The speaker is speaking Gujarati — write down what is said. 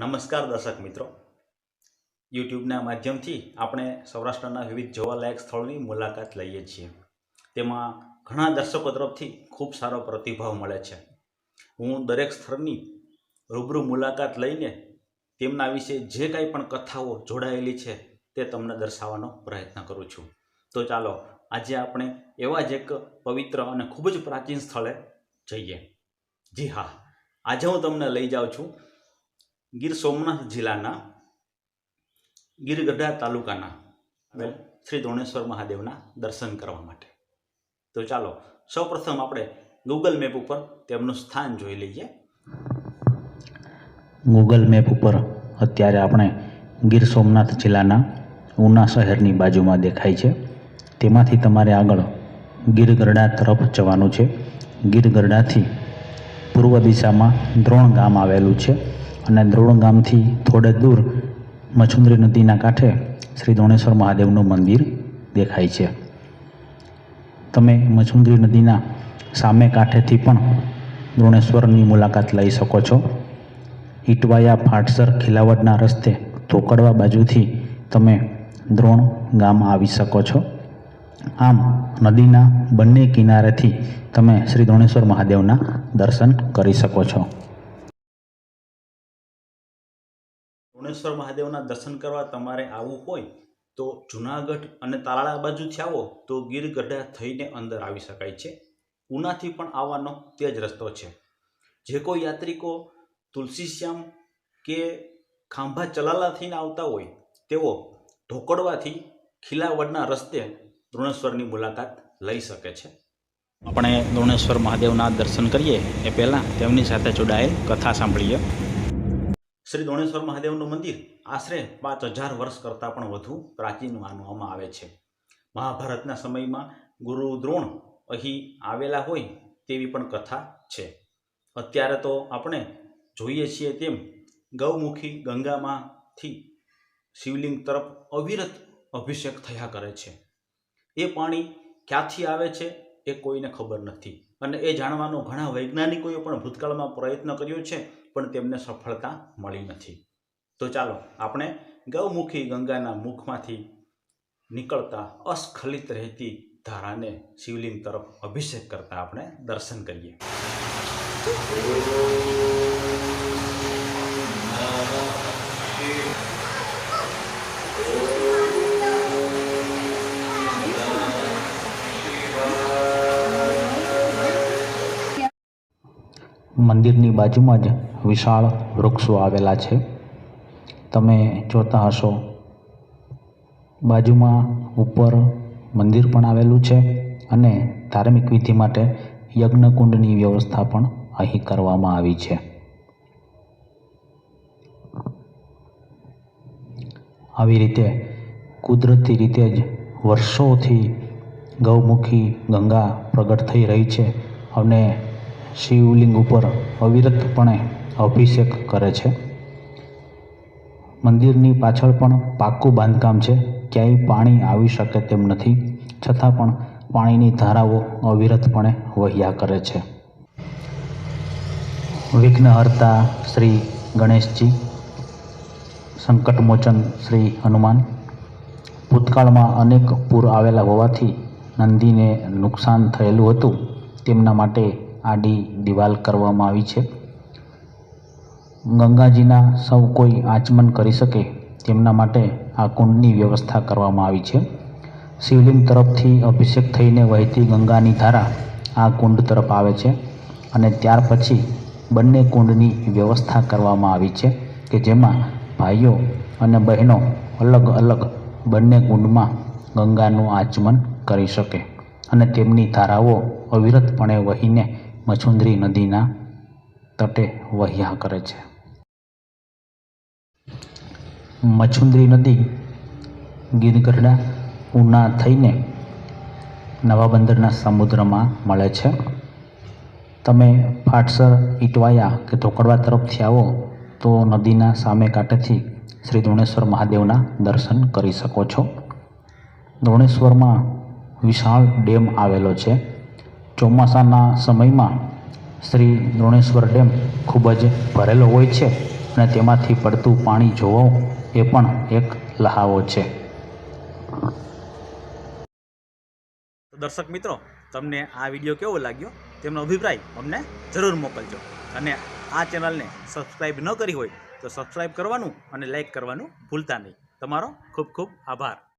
નમસ્કાર દર્શક મિત્રો. યુટ્યુબના માધ્યમથી આપણે સૌરાષ્ટ્રના વિવિધ જોવાલાયક સ્થળોની મુલાકાત લઈએ છીએ. તેમાં ઘણા દર્શકો તરફથી ખૂબ સારો પ્રતિભાવ મળે છે. હું દરેક સ્થળની રૂબરૂ મુલાકાત લઈને તેમના વિશે જે કાંઈ પણ કથાઓ જોડાયેલી છે તે તમને દર્શાવવાનો પ્રયત્ન કરું છું. તો ચાલો, આજે આપણે એવા જ એક પવિત્ર અને ખૂબ જ પ્રાચીન સ્થળે જઈએ. જી હા, આજે હું તમને લઈ જાઉં છું ગીર સોમનાથ જિલ્લાના ગીરગઢડા તાલુકાના શ્રી ધોણેશ્વર મહાદેવના દર્શન કરવા માટે. તો ચાલો, સૌપ્રથમ આપણે ગૂગલ મેપ ઉપર તેમનું સ્થાન જોઈ લઈએ. ગૂગલ મેપ ઉપર અત્યારે આપણે ગીર સોમનાથ જિલ્લાના ઉના શહેરની બાજુમાં દેખાય છે. તેમાંથી તમારે આગળ ગીરગરડા તરફ જવાનું છે. ગીરગરડાથી પૂર્વ દિશામાં દ્રોણ ગામ આવેલું છે. અને દ્રોણ ગામથી થોડે દૂર મછુંદ્રી નદીના કાંઠે શ્રી દોણેશ્વર મહાદેવનું મંદિર દેખાય છે. તમે મછુંદ્રી નદીના સામે કાંઠેથી પણ દ્રોણેશ્વરની મુલાકાત લઈ શકો છો. ઈટવાયા, ફાટસર, ખીલાવડના રસ્તે ધોકડવા બાજુથી તમે દ્રોણ ગામ આવી શકો છો. આમ નદીના બંને કિનારેથી તમે શ્રી દ્રોણેશ્વર મહાદેવના દર્શન કરી શકો છો. દોણેશ્વર મહાદેવના દર્શન કરવા તમારે આવવું હોય તો જુનાગઢ અને તાલાળા બાજુથી આવો તો ગીરગઢા થઈને અંદર આવી શકાય છે. ઉનાથી પણ આવવાનો તે જ રસ્તો છે. જે કોઈ યાત્રિકો તુલસીશ્યામ કે ખાંભા ચલાલા થઈને આવતા હોય તેઓ ઢોકળવાથી ખીલાવડના રસ્તે દ્રોણેશ્વરની મુલાકાત લઈ શકે છે. આપણે દ્રોણેશ્વર મહાદેવના દર્શન કરીએ એ પહેલાં તેમની સાથે જોડાયેલ કથા સાંભળીએ. શ્રી દોણેશ્વર મહાદેવનું મંદિર આશરે પાંચ હજાર વર્ષ કરતાં પણ વધુ પ્રાચીન માનવામાં આવે છે. મહાભારતના સમયમાં ગુરુ દ્રોણ અહીં આવેલા હોય તેવી પણ કથા છે. અત્યારે તો આપણે જોઈએ છીએ તેમ ગૌમુખી ગંગામાંથી શિવલિંગ તરફ અવિરત અભિષેક થયા કરે છે. એ પાણી ક્યાંથી આવે છે એ કોઈને ખબર નથી. અને એ જાણવાનો ઘણા વૈજ્ઞાનિકોએ પણ ભૂતકાળમાં પ્રયત્ન કર્યો છે પણ તેમને સફળતા મળી નથી. તો ચાલો આપણે ગૌમુખી ગંગાના મુખમાંથી નીકળતા અસ્ખલિત રહેતી ધારાને શિવલિંગ તરફ અભિષેક કરતા આપણે દર્શન કરીએ. મંદિરની બાજુમાં જ વિશાળ વૃક્ષો આવેલા છે. તમે જોતા હશો, બાજુમાં ઉપર મંદિર પણ આવેલું છે અને ધાર્મિક વિધિ માટે યજ્ઞકુંડની વ્યવસ્થા પણ અહીં કરવામાં આવી છે. આવી રીતે કુદરતી રીતે જ વર્ષોથી ગૌમુખી ગંગા પ્રગટ થઈ રહી છે અને શિવલિંગ ઉપર અવિરતપણે અભિષેક કરે છે. મંદિરની પાછળ પણ પાક્કું બાંધકામ છે. ક્યાંય પાણી આવી શકે તેમ નથી. છતાં પણ પાણીની ધારાઓ અવિરતપણે વહ્યા કરે છે. વિઘ્નહર્તા શ્રી ગણેશજી, સંકટમોચન શ્રી હનુમાન, ભૂતકાળમાં અનેક પૂર આવેલા હોવાથી નંદીને નુકસાન થયેલું હતું. તેમના માટે આડી દિવાલ કરવામાં આવી છે. ગંગાજીના સૌ કોઈ આચમન કરી શકે તેમના માટે આ કુંડની વ્યવસ્થા કરવામાં આવી છે. શિવલિંગ તરફથી અભિષેક થઈને વહેતી ગંગાની ધારા આ કુંડ તરફ આવે છે અને ત્યાર પછી બંને કુંડની વ્યવસ્થા કરવામાં આવી છે કે જેમાં ભાઈઓ અને બહેનો અલગ અલગ બંને કુંડમાં ગંગાનું આચમન કરી શકે અને તેમની ધારાઓ અવિરતપણે વહીને મછુંદરી નદીના તટે વહ્યા કરે છે. મછુંદરી નદી ગીરગઢડા, ઉના થઈને નવા બંદરના સમુદ્રમાં મળે છે. તમે ફાટસર ઇટવાયા કે ધોકડવા તરફથી આવો તો નદીના સામે કાંઠેથી શ્રી દ્રોણેશ્વર મહાદેવના દર્શન કરી શકો છો. દ્રોણેશ્વરમાં વિશાળ ડેમ આવેલો છે. ચોમાસાના સમયમાં શ્રી દ્રોણેશ્વર ડેમ ખૂબ જ ભરેલો હોય છે અને તેમાંથી પડતું પાણી જોવો એ પણ એક લહાવો છે. દર્શક મિત્રો, તમને આ વીડિયો કેવો લાગ્યો? તેમનો અભિપ્રાય અમને જરૂર મોકલજો. અને આ ચેનલને સબસ્ક્રાઈબ ન કરી હોય તો સબસ્ક્રાઈબ કરવાનું અને લાઈક કરવાનું ભૂલતા નહીં. તમારો ખૂબ ખૂબ આભાર.